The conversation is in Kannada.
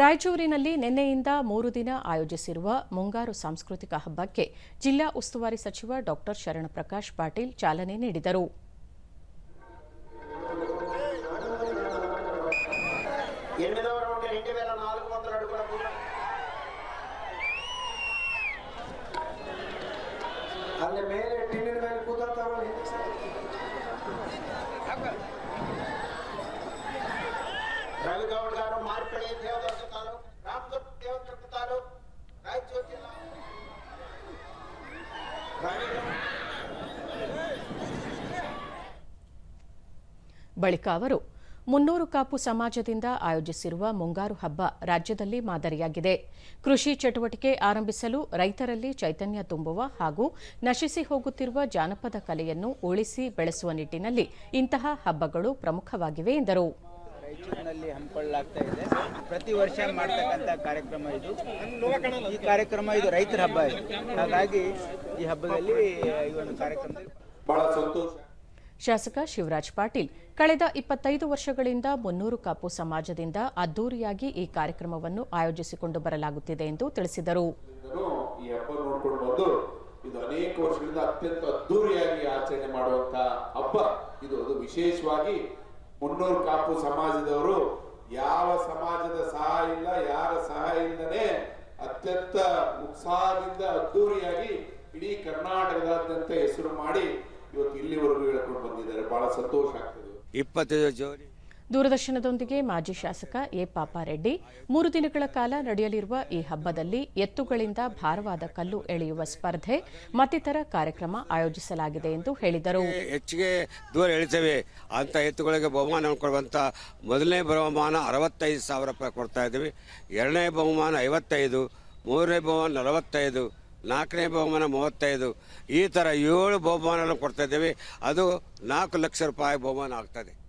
ರಾಯಚೂರಿನಲ್ಲಿ ನಿನ್ನೆಯಿಂದ ಮೂರು ದಿನ ಆಯೋಜಿಸಿರುವ ಮುಂಗಾರು ಸಾಂಸ್ಕೃತಿಕ ಹಬ್ಬಕ್ಕೆ ಜಿಲ್ಲಾ ಉಸ್ತುವಾರಿ ಸಚಿವ ಡಾಕ್ಟರ್ ಶರಣಪ್ರಕಾಶ್ ಪಾಟೀಲ್ ಚಾಲನೆ ನೀಡಿದರು. ಅಲ್ಲಿ ಮೇಲೆ ಟಿನ್ನಿನ ಮೇಲೆ ಕೂತ ಬಳಿಕ ಅವರು ಮುನ್ನೂರು ಕಾಪು ಸಮಾಜದಿಂದ ಆಯೋಜಿಸಿರುವ ಮುಂಗಾರು ಹಬ್ಬ ರಾಜ್ಯದಲ್ಲಿ ಮಾದರಿಯಾಗಿದೆ. ಕೃಷಿ ಚಟುವಟಿಕೆ ಆರಂಭಿಸಲು ರೈತರಲ್ಲಿ ಚೈತನ್ಯ ತುಂಬುವ ಹಾಗೂ ನಶಿಸಿ ಹೋಗುತ್ತಿರುವ ಜಾನಪದ ಕಲೆಯನ್ನು ಉಳಿಸಿ ಬೆಳೆಸುವ ನಿಟ್ಟಿನಲ್ಲಿ ಇಂತಹ ಹಬ್ಬಗಳು ಪ್ರಮುಖವಾಗಿವೆ ಎಂದರು. ರಾಯಚೂರಿನಲ್ಲಿ ಹಮ್ಮಿಕೊಳ್ಳಲಾಗ್ತಾ ಇದೆ. ಪ್ರತಿ ವರ್ಷ ಮಾಡ್ತಕ್ಕಂಥ ಕಾರ್ಯಕ್ರಮ ಇದು. ಈ ಕಾರ್ಯಕ್ರಮ ಇದು ರೈತರ ಹಬ್ಬ ಇದು. ಹಾಗಾಗಿ ಈ ಹಬ್ಬದಲ್ಲಿ ಈ ಒಂದು ಕಾರ್ಯಕ್ರಮದಲ್ಲಿ ಬಹಳ ಸಂತೋಷ. ಶಾಸಕ ಶಿವರಾಜ್ ಪಾಟೀಲ್, ಕಳೆದ ಇಪ್ಪತ್ತೈದು ವರ್ಷಗಳಿಂದ ಮುನ್ನೂರು ಕಾಪು ಸಮಾಜದಿಂದ ಅದ್ದೂರಿಯಾಗಿ ಈ ಕಾರ್ಯಕ್ರಮವನ್ನು ಆಯೋಜಿಸಿಕೊಂಡು ಬರಲಾಗುತ್ತಿದೆ ಎಂದು ತಿಳಿಸಿದರು. ಇದು ಅನೇಕ ವರ್ಷಗಳಿಂದ ಅತ್ಯಂತ ಅದ್ದೂರಿಯಾಗಿ ಆಚರಣೆ ಮಾಡುವಂತ ಹಬ್ಬ. ಇದು ಅದು ವಿಶೇಷವಾಗಿ ಮುನ್ನೂರು ಕಾಪು ಸಮಾಜದವರು ಯಾವ ಸಮಾಜದ ಸಹಾಯ ಇಲ್ಲ, ಯಾರ ಸಹಾಯ ಇಲ್ಲದೆ ಅತ್ಯಂತ ಉತ್ಸಾಹದಿಂದ ಅದ್ದೂರಿಯಾಗಿ ಇಡೀ ಕರ್ನಾಟಕದಾದ್ಯಂತ ಹೆಸರು ಮಾಡಿ ಇಲ್ಲಿವರೆಗೂ ಹೇಳ್ಕೊಂಡು ಬಂದಿದ್ದಾರೆ. ಬಹಳ ಸಂತೋಷ ಆಗ್ತದೆ. ಇಪ್ಪತ್ತೈದು ಜೋಡಿ. ದೂರದರ್ಶನದೊಂದಿಗೆ ಮಾಜಿ ಶಾಸಕ ಎ ಪಾಪಾರೆಡ್ಡಿ ಮೂರು ದಿನಗಳ ಕಾಲ ನಡೆಯಲಿರುವ ಈ ಹಬ್ಬದಲ್ಲಿ ಎತ್ತುಗಳಿಂದ ಭಾರವಾದ ಕಲ್ಲು ಎಳೆಯುವ ಸ್ಪರ್ಧೆ ಮತ್ತಿತರ ಕಾರ್ಯಕ್ರಮ ಆಯೋಜಿಸಲಾಗಿದೆ ಎಂದು ಹೇಳಿದರು. ಹೆಚ್ಚಿಗೆ ದೂರ ಎಳಿತೇವೆ. ಅಂತ ಎತ್ತುಗಳಿಗೆ ಬಹುಮಾನ ಕೊಡುವಂಥ ಮೊದಲನೇ ಬಹುಮಾನ ಅರವತ್ತೈದು ಸಾವಿರ ರೂಪಾಯಿ ಕೊಡ್ತಾ ಇದ್ದೀವಿ. ಎರಡನೇ ಬಹುಮಾನ ಐವತ್ತೈದು ಮೂರನೇ ಬಹುಮಾನ ನಲವತ್ತೈದು ನಾಲ್ಕನೇ ಬಹುಮಾನ ಮೂವತ್ತೈದು. ಈ ಥರ ಏಳು ಬಹುಮಾನ ಕೊಡ್ತಾ ಇದ್ದೇವೆ. ಅದು ನಾಲ್ಕು ಲಕ್ಷ ರೂಪಾಯಿ ಬಹುಮಾನ ಆಗ್ತದೆ